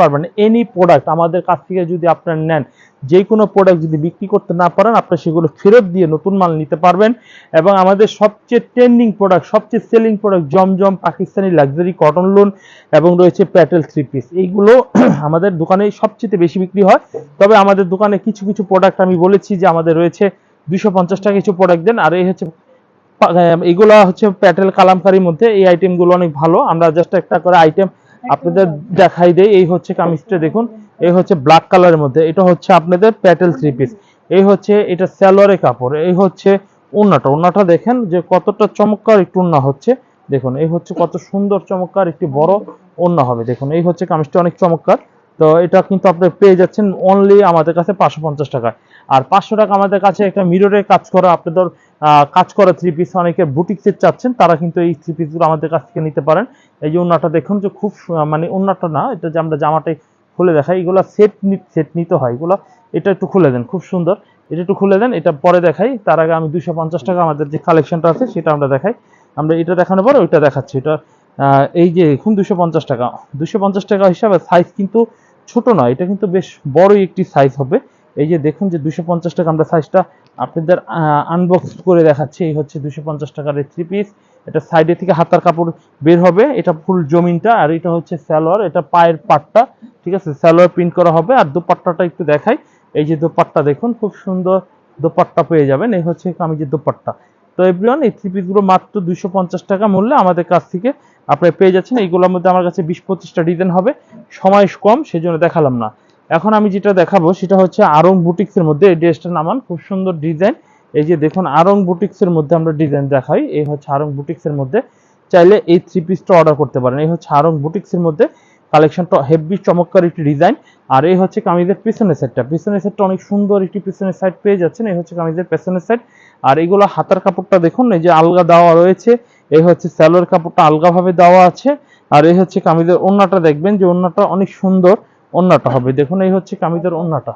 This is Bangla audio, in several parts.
পারবেন। এনি প্রোডাক্ট আমাদের কাছ থেকে যদি আপনারা নেন, যে কোনো প্রোডাক্ট যদি বিক্রি করতে না পারেন, আপনারা সেগুলো ফেরত দিয়ে নতুন মাল নিতে পারবেন। এবং আমাদের সবচেয়ে ট্রেন্ডিং প্রোডাক্ট সবচেয়ে selling product Zamzam Pakistani luxury cotton lawn এবং রয়েছে প্যাটেল থ্রি পিস এইগুলো আমাদের দোকানে সবচেয়ে বেশি বিক্রি হয়। তবে আমাদের দোকানে কিছু কিছু প্রোডাক্ট আমি বলেছি যে আমাদের রয়েছে দুশো পঞ্চাশ টাকা কিছু প্রোডাক্ট দেন। আর এই হচ্ছে এগুলো হচ্ছে প্যাটেল কালামকারির মধ্যে। এই আইটেমগুলো অনেক ভালো। আমরা জাস্ট একটা করে আইটেম আপনাদের দেখাই দেয় এই হচ্ছে কামিজটা দেখুন, এই হচ্ছে ব্ল্যাক কালারের মধ্যে, এটা হচ্ছে আপনাদের প্যাটেল থ্রি পিস এই হচ্ছে এটা স্যালোয়ারের কাপড়, এই হচ্ছে ওন্নাটা ওন্নাটা দেখেন যে কতটা চমৎকার একটু ওন্না হচ্ছে, দেখুন, এই হচ্ছে কত সুন্দর চমৎকার একটি বড় ওন্না হবে, দেখুন, এই হচ্ছে কামিজটা অনেক চমৎকার, তো এটা কিন্তু আপনি পেয়ে যাচ্ছেন অনলি আমাদের কাছে পাঁচশো পঞ্চাশ টাকায়, আর পাঁচশো টাকা আমাদের কাছে একটা মিররে কাজ করা, আপনাদের কাজ করা থ্রি পিস অনেকে বুটিক সেট চাচ্ছেন, তারা কিন্তু এই থ্রি পিসগুলো আমাদের কাছ থেকে নিতে পারেন। এই যে ওন্নাটা দেখুন যে খুব মানে ওন্নাটা না, এটা যে আমরা জামাটাই খুলে দেখাই, এগুলো সেট সেট নিতে হয় এগুলো। এটা একটু খুলে দেন, খুব সুন্দর। এটা একটু খুলে দেন, এটা পরে দেখাই। তার আগে আমি দুশো পঞ্চাশ টাকা আমাদের যে কালেকশনটা আছে, সেটা আমরা দেখাই। আমরা এটা দেখানোর পর ওইটা দেখাচ্ছি। এটা এই যে এখন দুশো পঞ্চাশ টাকা। দুশো পঞ্চাশ টাকা হিসাবে সাইজ কিন্তু ছোট নয় এটা কিন্তু বেশ বড়ই একটি সাইজ হবে। এই যে দেখুন যে দুশো পঞ্চাশ টাকা আমরা সাইজটা আপনাদের আনবক্স করে দেখাচ্ছি। এই হচ্ছে দুশো পঞ্চাশ টাকার থ্রি পিস এটা সাইডে থেকে হাতার কাপড় বের হবে। এটা ফুল জমিনটা আর এটা হচ্ছে স্যালোয়ার এটা পায়ের পাটটা, ঠিক আছে? স্যালোয়ার প্রিন্ট করা হবে। আর দোপাট্টাটা একটু দেখাই। এই যে দোপাট্টা দেখুন, খুব সুন্দর দোপাট্টা পেয়ে যাবেন। এই হচ্ছে কামিজের দোপাট্টা। তো এভরিওয়ান এই থ্রি পিসগুলো মাত্র দুশো পঞ্চাশ টাকা মূল্যে আমাদের কাছ থেকে আপনি পেয়ে যাচ্ছেন। এইগুলোর মধ্যে আমার কাছে বিশ পঁচিশটা ডিজাইন হবে। সময় কম, সেজন্য দেখালাম না। এখন আমি যেটা দেখাবো, সেটা হচ্ছে আরং বুটিক্সের মধ্যে। এই ড্রেসটা নামান খুব সুন্দর ডিজাইন এই যে দেখুন, আরং বুটিক্সের মধ্যে আমরা ডিজাইন দেখাই। এই হচ্ছে আরং বুটিক্সের মধ্যে। চাইলে এই থ্রি পিসটা অর্ডার করতে পারেন। এই হচ্ছে আরং বুটিক্সের মধ্যে। কালেকশনটা হেভি চমৎকার একটি ডিজাইন আর এই হচ্ছে কামিজের পিছনের সেটটা পিছনের সেটটা অনেক সুন্দর একটি পিছনের সাইড পেয়ে যাচ্ছেন। এই হচ্ছে কামিজের পেছনের সাইড আর এইগুলো হাতার কাপড়টা দেখুন, এই যে আলগা দেওয়া রয়েছে। এই হচ্ছে স্যালোর কাপড়টা আলগাভাবে দেওয়া আছে। আর এই হচ্ছে কামিজের ওন্নাটা দেখবেন যে ওন্নাটা অনেক সুন্দর। ওন্নাটা হবে। দেখুন এই হচ্ছে কামিজের ওন্নাটা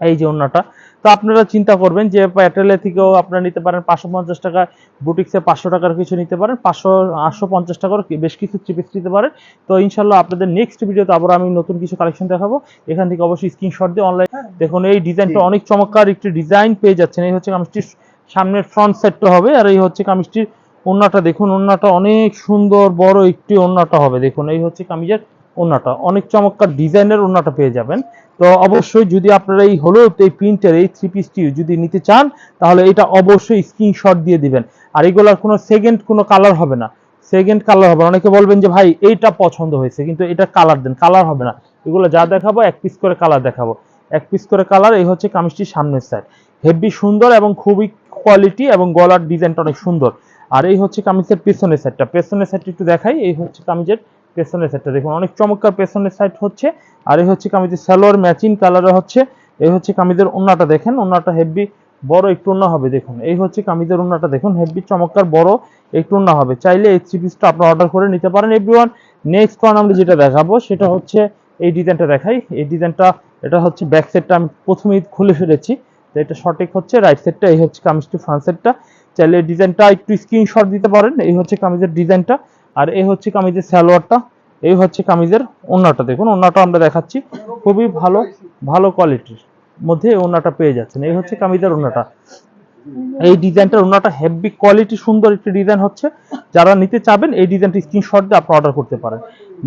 এই যে ওন্নাটা তো আপনারা চিন্তা করবেন যে প্যাটেলের থেকেও আপনারা নিতে পারেন পাঁচশো পঞ্চাশ টাকা বুটিক্সে পাঁচশো টাকার কিছু নিতে পারেন পাঁচশো আটশো পঞ্চাশ টাকার কি- বেশ কিছু চিপিস নিতে পারেন। তো ইনশাল্লাহ আপনাদের নেক্সট ভিডিওতে আবার আমি নতুন কিছু কালেকশন দেখাবো। এখান থেকে অবশ্যই স্ক্রিনশট দিয়ে অনলাইন দেখুন এই ডিজাইনটা অনেক চমৎকার একটি ডিজাইন পেয়ে যাচ্ছেন। এই হচ্ছে কামিজটির সামনের ফ্রন্ট সেটটা হবে আর এই হচ্ছে কামিজটির ওন্নাটা দেখুন ওন্নাটা অনেক সুন্দর বড় একটি ওন্নাটা হবে। দেখুন এই হচ্ছে কামিজের ওন্নাটা অনেক চমৎকার ডিজাইনের ওন্নাটা পেয়ে যাবেন। তো অবশ্যই যদি আপনারা এই হলুদ, এই প্রিন্টের, এই থ্রি পিসটি যদি নিতে চান, তাহলে এটা অবশ্যই স্ক্রিনশট দিয়ে দিবেন। আর এগুলোর কোনো সেকেন্ড কোনো কালার হবে না। সেকেন্ড কালার হবে অনেকে বলবেন যে, ভাই, এইটা পছন্দ হয়েছে, কিন্তু এটা কালার দেন কালার হবে না। এগুলো যা দেখাবো, এক পিস করে কালার দেখাবো। এক পিস করে কালার এই হচ্ছে কামিজটির সামনের সাইড হেভি সুন্দর এবং খুবই কোয়ালিটি এবং গলার ডিজাইনটা অনেক সুন্দর। আর এই হচ্ছে কামিজের পেছনের সাইডটা পেছনের সাইডটা একটু দেখাই। এই হচ্ছে কামিজের পেছনের সাইডটা দেখুন, অনেক চমৎকার পেছনের সাইড হচ্ছে। আর এই হচ্ছে কামিজের সালোয়ার ম্যাচিং কালারে হচ্ছে। এই হচ্ছে কামিজের ওন্নাটা দেখেন, ওন্নাটা হেভি বড় একটু ওন্না হবে, দেখুন। এই হচ্ছে কামিজের ওন্নাটা দেখুন হেভি চমৎকার, বড় একটু ওন্না হবে। চাইলে এই থ্রি পিসটা আপনারা অর্ডার করে নিতে পারেন এভরিওয়ান নেক্সট ওয়ান আমরা যেটা দেখাবো, সেটা হচ্ছে এই ডিজাইনটা দেখাই। এই ডিজাইনটা এটা হচ্ছে ব্যাক সাইডটা আমি প্রথমেই খুলে ফেলেছি। তো এটা সঠিক হচ্ছে রাইট সাইডটা এই হচ্ছে কামিজটি ফ্রন্ট সাইডটা চাইলে ডিজাইনটা একটু স্ক্রিনশট দিতে পারেন, এই হচ্ছে কামিজের ডিজাইনটা আর এই হচ্ছে কামিজের সালোয়ারটা, এই হচ্ছে কামিজের ওন্নাটা। দেখুন, ওন্নাটা আমরা দেখাচ্ছি। খুবই ভালো ভালো কোয়ালিটির মধ্যে এই ওন্নাটা পেয়ে যাচ্ছেন। এই হচ্ছে কামিজের ওন্নাটা। এই ডিজাইনটার ওন্নাটা হেভি কোয়ালিটি সুন্দর একটি ডিজাইন হচ্ছে। যারা নিতে চাবেন, এই ডিজাইনটি স্ক্রিনশট দিয়ে আপনি অর্ডার করতে পারেন।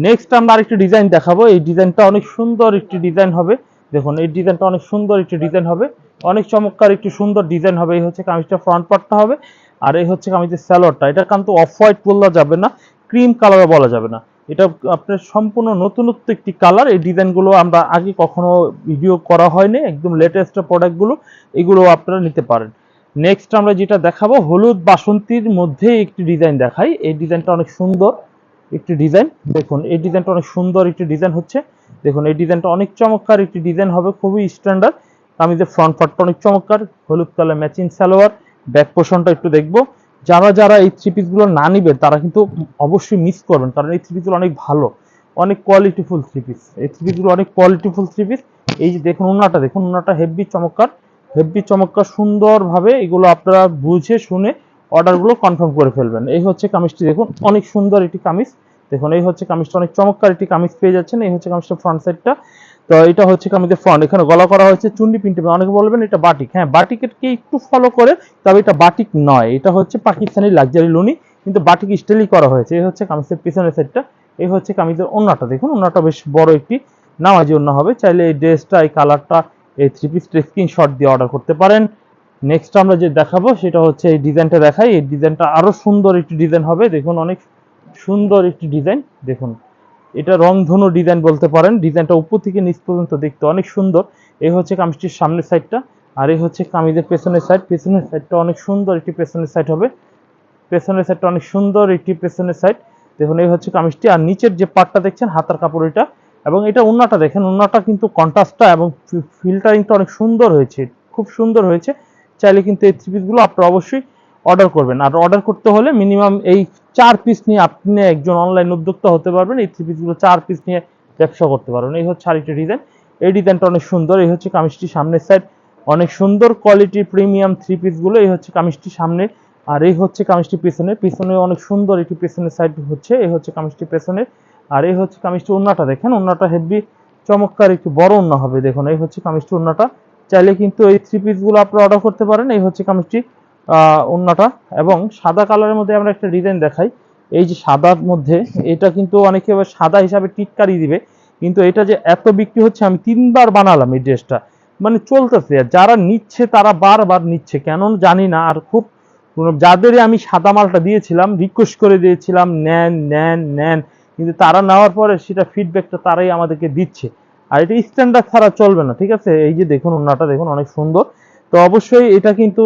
নেক্সট আমরা আরেকটি ডিজাইন দেখাবো। এই ডিজাইনটা অনেক সুন্দর একটি ডিজাইন হবে। দেখুন, এই ডিজাইনটা অনেক সুন্দর একটি ডিজাইন হবে। অনেক চমৎকার একটি সুন্দর ডিজাইন হবে। এই হচ্ছে কামিজটা ফ্রন্ট পার্টটা হবে। আর এই হচ্ছে কামিজের স্যালোয়ারটা এটা কিন্তু অফ হোয়াইট বলা যাবে না। ক্রিম কালারও বলা যাবে না। এটা আপনার সম্পূর্ণ নতুনত্ব একটি কালার। এই ডিজাইনগুলো আমরা আগে কখনো ভিডিও করা হয়নি। একদম লেটেস্ট প্রোডাক্টগুলো এগুলো আপনারা নিতে পারেন। নেক্সট আমরা যেটা দেখাবো, হলুদ বাসন্তীর মধ্যে একটি ডিজাইন দেখাই। এই ডিজাইনটা অনেক সুন্দর একটি ডিজাইন। দেখুন, এই ডিজাইনটা অনেক সুন্দর একটি ডিজাইন হচ্ছে। দেখুন, এই ডিজাইনটা অনেক চমৎকার একটি ডিজাইন হবে, খুবই স্ট্যান্ডার্ড কামিজের ফ্রন্ট পার্টটা অনেক চমৎকার। হলুদ কালার ম্যাচিং সালোয়ার। ব্যাক পোর্শনটা একটু দেখব। যারা যারা এই থ্রি পিসগুলো না নিবেন, তারা কিন্তু অবশ্যই মিস করবেন, কারণ এই থ্রি পিসগুলো অনেক ভালো, অনেক কোয়ালিটিফুল থ্রি পিস এই থ্রি পিসগুলো অনেক কোয়ালিটিফুল থ্রি পিস এই যে দেখুন ওনাটা দেখুন ওনাটা হেভি চমৎকার হেভি চমৎকার, সুন্দরভাবে এগুলো আপনারা বুঝে শুনে অর্ডারগুলো কনফার্ম করে ফেলবেন। এই হচ্ছে কামিজটি, দেখুন অনেক সুন্দর একটি কামিজ। দেখুন, এই হচ্ছে কামিজটা অনেক চমৎকার একটি কামিজ পেয়ে যাচ্ছেন। এই হচ্ছে কামিজটা ফ্রন্ট সাইডটা তো এটা হচ্ছে কামিজের ফ্রন্ট এখানে গলা করা হয়েছে চুন্ডি প্রিন্ট অনেকে বলবেন এটা বাটিক হ্যাঁ বাটিকেরকে একটু ফলো করে, তবে এটা বাটিক নয়। এটা হচ্ছে পাকিস্তানি লাক্সারি লুনি, কিন্তু বাটিক স্টাইলই করা হয়েছে। এই হচ্ছে কামিজের পিছনের সাইডটা এই হচ্ছে কামিজের ওন্নাটা দেখুন ওন্নাটা বেশ বড় একটি নামাজি ওন্না হবে। চাইলে এই ড্রেসটা, এই কালারটা এই থ্রি পিসটা স্ক্রিনশট দিয়ে অর্ডার করতে পারেন। নেক্সট আমরা যে দেখাবো, সেটা হচ্ছে এই ডিজাইনটা দেখাই। এই ডিজাইনটা আরও সুন্দর একটি ডিজাইন হবে। দেখুন, অনেক সুন্দর একটি ডিজাইন দেখুন। এটা রংধনু ডিজাইন বলতে পারেন। ডিজাইনটা উপর থেকে নিচ পর্যন্ত দেখতে অনেক সুন্দর। এই হচ্ছে কামিজটির সামনের সাইডটা আর এই হচ্ছে কামিজের পেছনের সাইড পেছনের সাইডটা অনেক সুন্দর একটি পেছনের সাইড হবে। পেছনের সাইডটা অনেক সুন্দর একটি পেছনের সাইড দেখুন, এই হচ্ছে কামিজটি। আর নিচের যে পার্টটা দেখছেন, হাতার কাপড় এটা। এবং এটা উন্নাটা দেখেন, উন্নাটা কিন্তু কন্ট্রাস্টটা এবং ফিল্টারিংটা অনেক সুন্দর হয়েছে। খুব সুন্দর হয়েছে। চাইলে কিন্তু এই থ্রি পিসগুলো আপনারা অবশ্যই অর্ডার করবেন। আর অর্ডার করতে হলে মিনিমাম এই চার পিস নিয়ে আপনি একজন অনলাইন উদ্যোক্তা হতে পারবেন। এই থ্রি পিসগুলো চার পিস নিয়ে ব্যবসা করতে পারবেন। এই হচ্ছে আরেকটি ডিজাইন এই ডিজাইনটা অনেক সুন্দর। এই হচ্ছে কামিজটি সামনের সাইড অনেক সুন্দর কোয়ালিটির প্রিমিয়াম থ্রি পিসগুলো এই হচ্ছে কামিজটি সামনে। আর এই হচ্ছে কামিজটি পেছনে। পিছনে অনেক সুন্দর একটি পেছনের সাইড হচ্ছে। এই হচ্ছে কামিজটি পেছনে। আর এই হচ্ছে কামিজটি ওন্নাটা দেখেন। ওন্নাটা হেভি চমৎকার একটু বড় ওন্না হবে। দেখুন, এই হচ্ছে কামিজটি ওন্নাটা চাইলে কিন্তু এই থ্রি পিসগুলো আপনারা অর্ডার করতে পারেন। এই হচ্ছে কামিজটি ওন্নাটা এবং সাদা কালারের মধ্যে আমরা একটা ডিজাইন দেখাই। এই যে সাদার মধ্যে, এটা কিন্তু অনেকে সাদা হিসাবে টিটকারি দিবে, কিন্তু এটা যে এত বিক্রি হচ্ছে, আমি তিনবার বানালাম এই ড্রেসটা। মানে চলতেছে যারা নিচ্ছে তারা বারবার নিচ্ছে কেন জানি না, আর খুব যাদেরই আমি সাদা মালটা দিয়েছিলাম রিকোয়েস্ট করে দিয়েছিলাম, নেন নেন নেন, কিন্তু তারা নেওয়ার পরে সেটা ফিডব্যাকটা তারাই আমাদেরকে দিচ্ছে। আর এটা স্ট্যান্ডার্ড ছাড়া চলবে না, ঠিক আছে? এই যে দেখুন ওনাটা দেখুন, অনেক সুন্দর। তো অবশ্যই এটা কিন্তু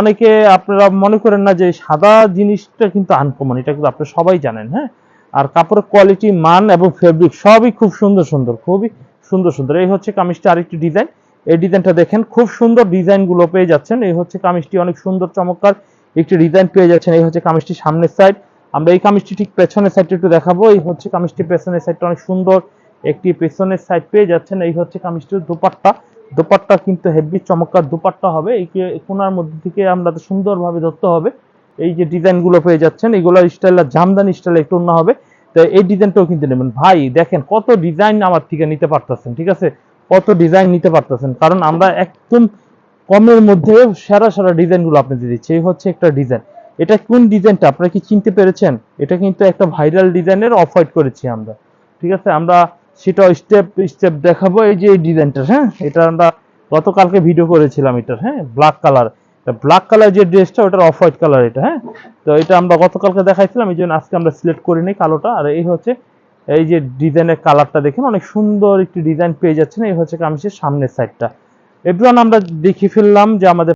অনেকে আপনারা মনে করেন না যে সাদা জিনিসটা কিন্তু আনকমন এটা কিন্তু আপনারা সবাই জানেন হ্যাঁ? আর কাপড়ের কোয়ালিটি মান এবং ফেব্রিক সবই খুব সুন্দর সুন্দর, খুবই সুন্দর সুন্দর। এই হচ্ছে কামিজটা আরেকটি ডিজাইন এই ডিজাইনটা দেখেন, খুব সুন্দর ডিজাইনগুলো পেয়ে যাচ্ছেন। এই হচ্ছে কামিজটি অনেক সুন্দর, চমৎকার একটি ডিজাইন পেয়ে যাচ্ছেন। এই হচ্ছে কামিজটি সামনের সাইড আমরা এই কামিজটি ঠিক পেছনের সাইডটা একটু দেখাবো। এই হচ্ছে কামিজটি পেছনের সাইডটা অনেক সুন্দর একটি পেছনের সাইড পেয়ে যাচ্ছেন। এই হচ্ছে কামিজটির দোপাট্টা। দোপাট্টা কিন্তু হেভি চমৎকার দোপাট্টা হবে। এই কোনার মধ্যে থেকে আমরা সুন্দরভাবে ধরতে হবে। এই যে ডিজাইনগুলো পেয়ে যাচ্ছেন, এগুলোর স্টাইল জামদানি স্টাইল একটু অন্য হবে। তো এই ডিজাইনটাও কিন্তু নেবেন। ভাই, দেখেন কত ডিজাইন আমার থেকে নিতে পারতেছেন, ঠিক আছে? কত ডিজাইন নিতে পারতেছেন, কারণ আমরা একদম কমের মধ্যে সেরা সেরা ডিজাইনগুলো আপনাদের দিচ্ছি। এই হচ্ছে একটা ডিজাইন। এটা কোন ডিজাইনটা? আপনারা কি চিনতে পেরেছেন? এটা কিন্তু একটা ভাইরাল ডিজাইনের অফ হোয়াইট করেছি আমরা, ঠিক আছে? আমরা সেটা স্টেপ স্টেপ দেখাবো। এই যে এই ডিজাইনটা হ্যাঁ? এটা আমরা গতকালকে ভিডিও করেছিলাম এটার হ্যাঁ? ব্ল্যাক কালার ব্ল্যাক কালার যে ড্রেসটা ওটার অফ হোয়াইট কালার এটা হ্যাঁ? তো এটা আমরা গতকালকে দেখাইছিলাম, এই জন্য আজকে আমরা সিলেক্ট করে নিই কালোটা। আর এই হচ্ছে, এই যে ডিজাইনের কালারটা দেখেন, অনেক সুন্দর একটি ডিজাইন পেয়ে যাচ্ছেন। এই হচ্ছে কামিজের সামনের সাইডটা এভরিওয়ান আমরা দেখে ফেললাম যে আমাদের